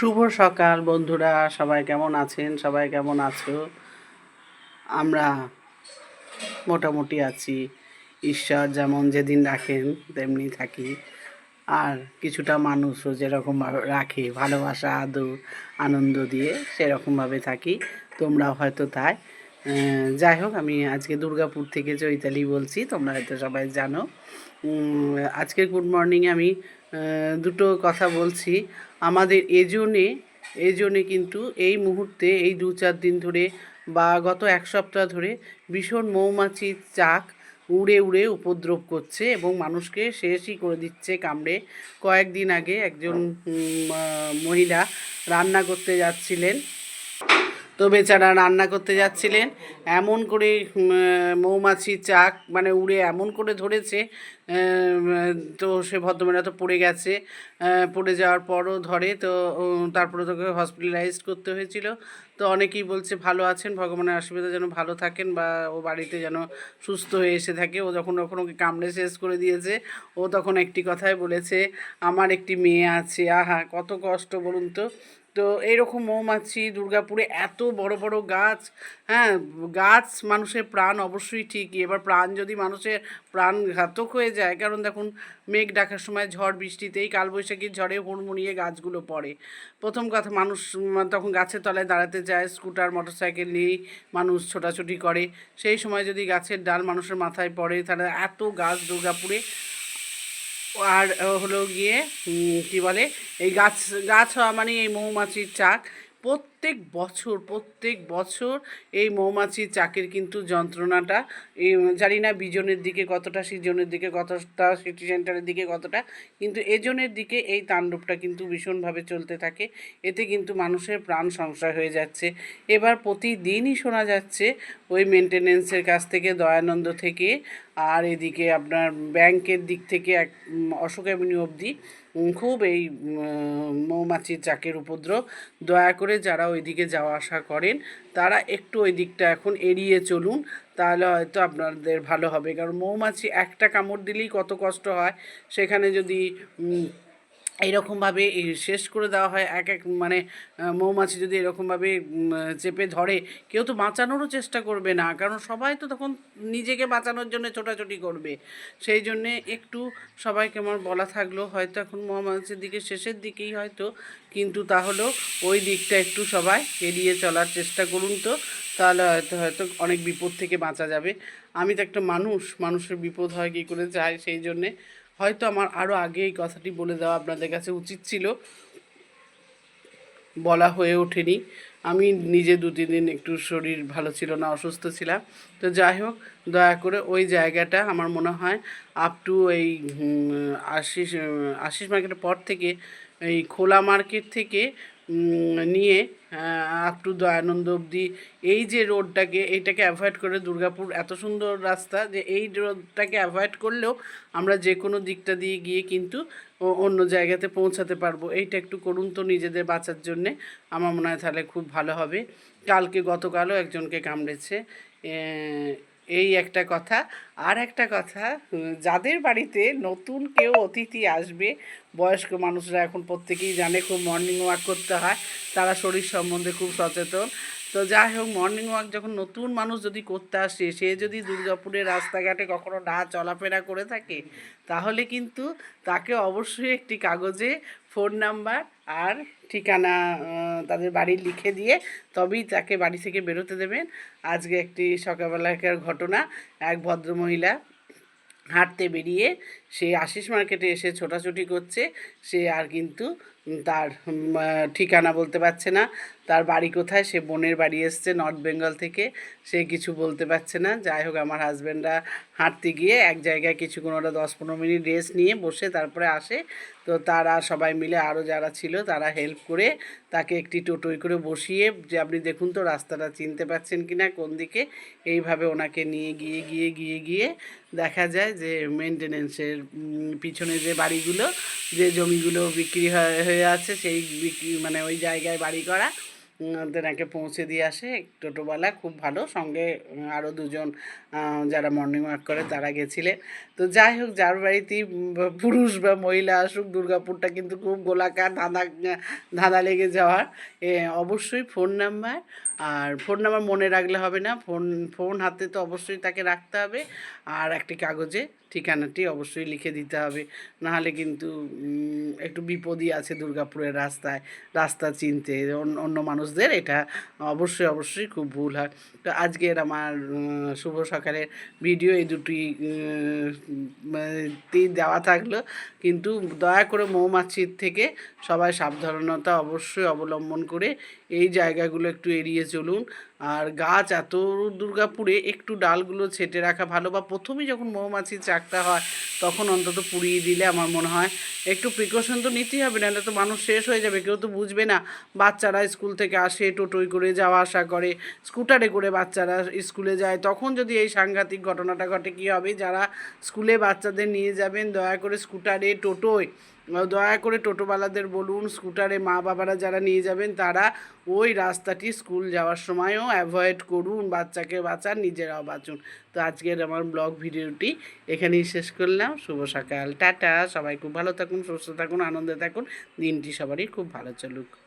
শুভ সকাল, বন্ধুরা। সবাই কেমন আছেন? সবাই কেমন আছো? আমরা মোটামুটি আছি। ঈশ্বর যেমন যেদিন রাখেন, তেমনি থাকি। আর কিছুটা মানুষও যেরকমভাবে রাখে, ভালোবাসা, আদর, আনন্দ দিয়ে সেরকমভাবে থাকি। তোমরা হয়তো তাই। যাই হোক, আমি আজকে দুর্গাপুর থেকে চৈতালি বলছি, তোমরা হয়তো সবাই জানো। আজকে গুড মর্নিং আমি দুটো কথা বলছি। আমাদের এজনে এজনে কিন্তু এই মুহূর্তে, এই দু চার দিন ধরে বা গত এক সপ্তাহ ধরে ভীষণ মৌমাছির চাক উড়ে উড়ে উপদ্রব করছে এবং মানুষকে শেষই করে দিচ্ছে কামড়ে। কয়েকদিন আগে একজন মহিলা রান্না করতে যাচ্ছিলেন। তো বেচারা রান্না করতে যাচ্ছিলেন। এমন করে মৌমাছির চাক মানে উড়ে এমন করে ধরেছে তো সে ভদ্রমেলা তো পড়ে গেছে পড়ে যাওয়ার পরও ধরে, তো তারপরে তোকে হসপিটালাইজ করতে হয়েছিল। তো অনেকেই বলছে, ভালো আছেন, ভগবানের আশীর্বাদে যেন ভালো থাকেন বা ও বাড়িতে যেন সুস্থ হয়ে এসে থাকে। ও যখন যখন ওকে কামড়ে শেষ করে দিয়েছে, ও তখন একটি কথাই বলেছে, আমার একটি মেয়ে আছে। আহা, কত কষ্ট, বলুন তো। তো এইরকম মৌমাছি, দুর্গাপুরে এত বড় বড় গাছ হ্যাঁ গাছ মানুষের প্রাণ অবশ্যই ঠিকই। এবার প্রাণ যদি মানুষের প্রাণ ঘাতক হয়ে যায়, কারণ দেখুন, মেঘ ডাকার সময় ঝড় বৃষ্টিতেই কালবৈশাখীর ঝড়ে হুড়মুড়িয়ে গাছগুলো পড়ে। প্রথম কথা, মানুষ তখন গাছের তলায় দাঁড়াতে যায়, স্কুটার, মোটরসাইকেল নিয়েই মানুষ ছোটাছুটি করে। সেই সময় যদি গাছের ডাল মানুষের মাথায় পড়ে, তাহলে এত গাছ দুর্গাপুরে আর হলো গিয়ে কি বলে এই গাছ গাছ হওয়া মানে এই মৌমাছির চাক। প্রত্যেক বছর প্রত্যেক বছর এই মৌমাছির চাকের কিন্তু যন্ত্রণাটা, এই জানি না বিজনের দিকে কতটা, সিজনের দিকে কতটা, সিটি সেন্টারের দিকে কতটা, কিন্তু এজনের দিকে এই তাণ্ডবটা কিন্তু ভীষণভাবে চলতে থাকে। এতে কিন্তু মানুষের প্রাণ সংশয় হয়ে যাচ্ছে। এবার প্রতিদিনই শোনা যাচ্ছে ওই মেনটেনেন্সের কাছ থেকে, দয়ানন্দ থেকে, আর এদিকে আপনার ব্যাংকের দিক থেকে এক অশোক অবধি খুব এই মৌমাছির চাকের উপদ্রব। দয়া করে যারা ওইদিকে যাওয়া আসা করেন, তারা একটু ওই দিকটা এখন এড়িয়ে চলুন, তাহলে হয়তো আপনাদের ভালো হবে। কারণ মৌমাছি একটা কামড় দিলেই কত কষ্ট হয়, সেখানে যদি এইরকমভাবে শেষ করে দেওয়া হয়, এক এক মানে মৌমাছি যদি এরকমভাবে চেপে ধরে, কেউ তো বাঁচানোরও চেষ্টা করবে না, কারণ সবাই তো তখন নিজেকে বাঁচানোর জন্য ছোটাছুটি করবে। সেই জন্যে একটু সবাইকে আমার বলা থাকল, হয়তো এখন মৌমাছির দিকে, শেষের দিকেই হয়তো, কিন্তু তাহলেও ওই দিকটা একটু সবাই এড়িয়ে চলার চেষ্টা করুন তো, তাহলে হয়তো হয়তো অনেক বিপদ থেকে বাঁচা যাবে। আমি তো একটা মানুষ, মানুষের বিপদ হয় কী করে যায়, সেই জন্যে হয়তো আমার আরও আগে এই কথাটি বলে দেওয়া আপনাদের কাছে উচিত ছিল। বলা হয়ে ওঠেনি। আমি নিজে দু, তিন দিন একটু শরীর ভালো ছিল না, অসুস্থ ছিলাম। তো যাই হোক, দয়া করে ওই জায়গাটা আমার মনে হয় আপ টু এই আশিস আশিস মার্কেটের পর থেকে এই খোলা মার্কেট থেকে নিয়ে আপ টু দয়ানন্দ অবধি। এই যে রোডটাকে এইটাকে অ্যাভয়েড করে দুর্গাপুর এত সুন্দর রাস্তা যে এই রোডটাকে অ্যাভয়েড করলেও আমরা যে কোনো দিকটা দিয়ে গিয়ে কিন্তু অন্য জায়গাতে পৌঁছাতে পারব। এইটা একটু করুন তো নিজেদের বাঁচার জন্যে। আমার মনে হয় তাহলে খুব ভালো হবে। কালকে গতকালও একজনকে কামড়েছে। এই একটা কথা। আর একটা কথা যাদের বাড়িতে নতুন কেউ অতিথি আসবে, বয়স্ক মানুষরা এখন প্রত্যেকেই জানে খুব মর্নিং ওয়াক করতে হয়, তারা শরীর সম্বন্ধে খুব সচেতন। তো যাই হোক মর্নিং ওয়াক যখন নতুন মানুষ যদি করতে আসে, সে যদি দুর্গাপুরের রাস্তাঘাটে কখনো না চলাফেরা করে থাকে, তাহলে কিন্তু তাকে অবশ্যই একটি কাগজে ফোন নাম্বার আর ঠিকানা তাদের বাড়ির লিখে দিয়ে তবেই তাকে বাড়ি থেকে বেরোতে দেবেন। আজকে একটি সকালবেলাকার ঘটনা, এক ভদ্রমহিলা হাঁটতে বেরিয়ে সে আশিস মার্কেটে এসে ছোটাছুটি করছে, সে আর কিন্তু তার ঠিকানা বলতে পারছে না। তার বাড়ি কোথায়? সে বোনের বাড়ি এসছে নর্থ বেঙ্গল থেকে। সে কিছু বলতে পারছে না। যাই হোক, আমার হাজব্যান্ডরা হাঁটতে গিয়ে এক জায়গায় কিছুক্ষণ ওরা দশ পনেরো মিনিট রেস্ট নিয়ে বসে তারপরে আসে। তো তারা সবাই মিলে আরও যারা ছিল, তারা হেল্প করে তাকে একটি টোটোয় করে বসিয়ে যে, আপনি দেখুন তো রাস্তাটা, চিনতে পারছেন কি না কোন দিকে? এইভাবে ওনাকে নিয়ে গিয়ে গিয়ে গিয়ে গিয়ে দেখা যায় যে মেনটেনেন্সের পিছনে যে বাড়িগুলো যে জমিগুলো বিক্রি হয়ে আছে, সেই বিক্রি মানে ওই জায়গায় বাড়ি করা তেনাকে পৌঁছে দিয়ে আসে টোটোওয়ালা, খুব ভালো। সঙ্গে আরও দুজন যারা মর্নিং ওয়াক করে, তারা গেছিলেন। তো যাই হোক, যার বাড়িতেই পুরুষ বা মহিলা আসুক, দুর্গাপুরটা কিন্তু খুব গোলাকার, ধাঁধা ধাঁধা লেগে যাওয়ার। অবশ্যই ফোন নাম্বার আর ফোন নাম্বার মনে রাখলে হবে না। ফোন ফোন হাতে তো অবশ্যই তাকে রাখতে হবে। আর একটি কাগজে ঠিকানাটি অবশ্যই লিখে দিতে হবে। নাহলে কিন্তু একটু বিপদই আছে দুর্গাপুরের রাস্তায়, রাস্তা চিনতে। অন্য মানুষদের এটা অবশ্যই অবশ্যই খুব ভুল হয়। তো আজকের আমার শুভ সকালের ভিডিও এই দুটি দেওয়া থাকল। কিন্তু দয়া করে মৌমাছির থেকে সবাই সাবধানতা অবশ্যই অবলম্বন করে এই জায়গাগুলো একটু এড়িয়ে চলুন। আর গাছ এত দুর্গাপুরে একটু ডালগুলো ছেটে রাখা ভালো বা প্রথমেই যখন মৌমাছির চাকটা হয়, তখন অন্তত পুড়িয়ে দিলে আমার মনে হয় একটু প্রিকশন তো নিতেই হবে, নাহলে তো মানুষ শেষ হয়ে যাবে, কেউ তো বুঝবে না। বাচ্চারা স্কুল থেকে আসে টোটোই করে যাওয়া আসা করে, স্কুটারে করে বাচ্চারা স্কুলে যায়। তখন যদি এই সাংঘাতিক ঘটনাটা ঘটে, কী হবে? যারা স্কুলে বাচ্চাদের নিয়ে যাবেন, দয়া করে স্কুটারে, টোটোয় দয়া করে টোটোওয়ালাদের বলুন, স্কুটারে মা বাবারা যারা নিয়ে যাবেন, তারা ওই রাস্তাটি স্কুল যাওয়ার সময়ও অ্যাভয়েড করুন, বাচ্চাকে বাঁচান, নিজেরাও বাঁচুন। তো আজকের আমার ব্লগ ভিডিওটি এখানেই শেষ করলাম। শুভ সকাল। টাটা। সবাই খুব ভালো থাকুন, সুস্থ থাকুন, আনন্দে থাকুন। দিনটি সবারই খুব ভালো চলুক।